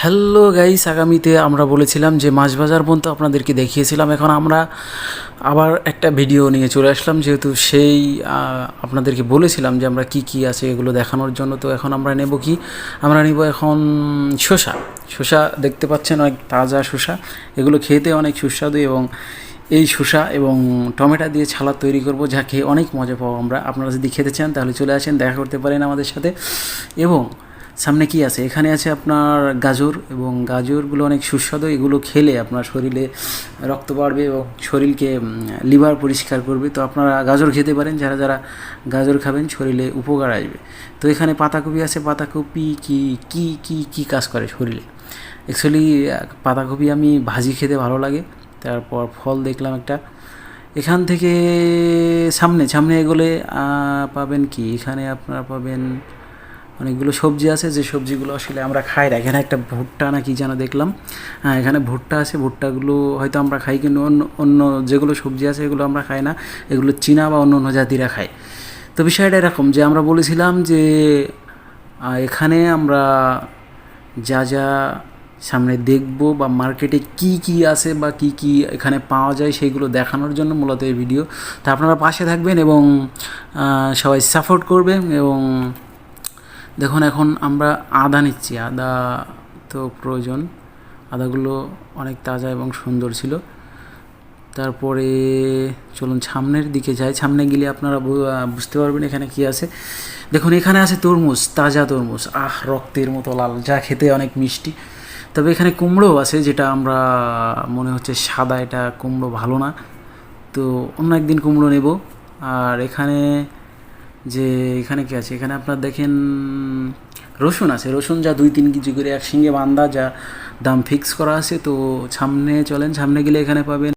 Hello guys আগামীতে আমরা বলেছিলাম যে মাছ বাজার পর্যন্ত আপনাদেরকে দেখিয়েছিলাম। এখন আমরা আবার একটা ভিডিও নিয়ে চলে আসলাম, যেহেতু সেই আপনাদেরকে বলেছিলাম যে আমরা কি কি আছে এগুলো দেখানোর জন্য। তো এখন আমরা নেব কি? আমরা নিব এখন শসা। শসা দেখতে পাচ্ছেন, অনেক তাজা শসা। এগুলো খেতে অনেক সুস্বাদু এবং এই শসা এবং টমেটো দিয়ে ছালা তৈরি করব, যা খেয়ে অনেক মজা পাবো আমরা। আপনারা যদি খেতে চান, তাহলে চলে আসেন, দেখা করতে পারেন আমাদের সাথে। এবং সামনে কি আছে? এখানে আছে আপনার গাজর এবং গাজরগুলো অনেক সুস্বাদু। এগুলো খেলে আপনার শরীরে রক্ত বাড়বে এবং শরীরকে লিভার পরিষ্কার করবে। তো আপনারা গাজর খেতে পারেন। যারা যারা গাজর খাবেন, শরীরে উপকার আসবে। তো এখানে পাতাকপি আছে। পাতাকপি কি কি কি কি কাজ করে শরীরে? অ্যাকচুয়ালি পাতাকপি আমি ভাজি খেতে ভালো লাগে। তারপর ফল দেখলাম একটা। এখান থেকে সামনে সামনে এগোলে পাবেন কি? এখানে আপনারা পাবেন অনেকগুলো সবজি আছে, যে সবজিগুলো আসলে আমরা খাই না। এখানে একটা ভুট্টা না কি যেন দেখলাম। হ্যাঁ এখানে ভুট্টা আছে, ভুট্টাগুলো হয়তো আমরা খাই, কিন্তু অন্য অন্য যেগুলো সবজি আছে, এগুলো আমরা খাই না। এগুলো চীনা বা অন্য অন্য জাতিরা খায়। তো বিষয়টা এরকম যে আমরা বলেছিলাম যে এখানে আমরা যা যা সামনে দেখব বা মার্কেটে কি কি আছে বা কি কি এখানে পাওয়া যায় সেইগুলো দেখানোর জন্য মূলত এই ভিডিও। তো আপনারা পাশে থাকবেন এবং সবাই সাপোর্ট করবেন এবং দেখুন, এখন আমরা আদা নিচ্ছি। আদা তো প্রয়োজন। আদাগুলো অনেক তাজা এবং সুন্দর ছিল। তারপরে চলুন সামনের দিকে যাই। সামনে গেলে আপনারা বুঝতে পারবেন এখানে কি আছে। দেখুন, এখানে আছে তরমুজ, তাজা তরমুজ। আহ, রক্তের মতো লাল, যা খেতে অনেক মিষ্টি। তবে এখানে কুমড়ো আছে, যেটা আমরা মনে হচ্ছে সাদা, এটা কুমড়ো ভালো না। তো অন্য একদিন কুমড়ো নেব। আর এখানে যে, এখানে কি আছে? এখানে আপনার দেখেন রসুন আছে, রসুন যা দুই তিন কেজি করে একসঙ্গে বান্দা, যা দাম ফিক্স করা আছে, তো সামনে চলেন, সামনে গেলে এখানে পাবেন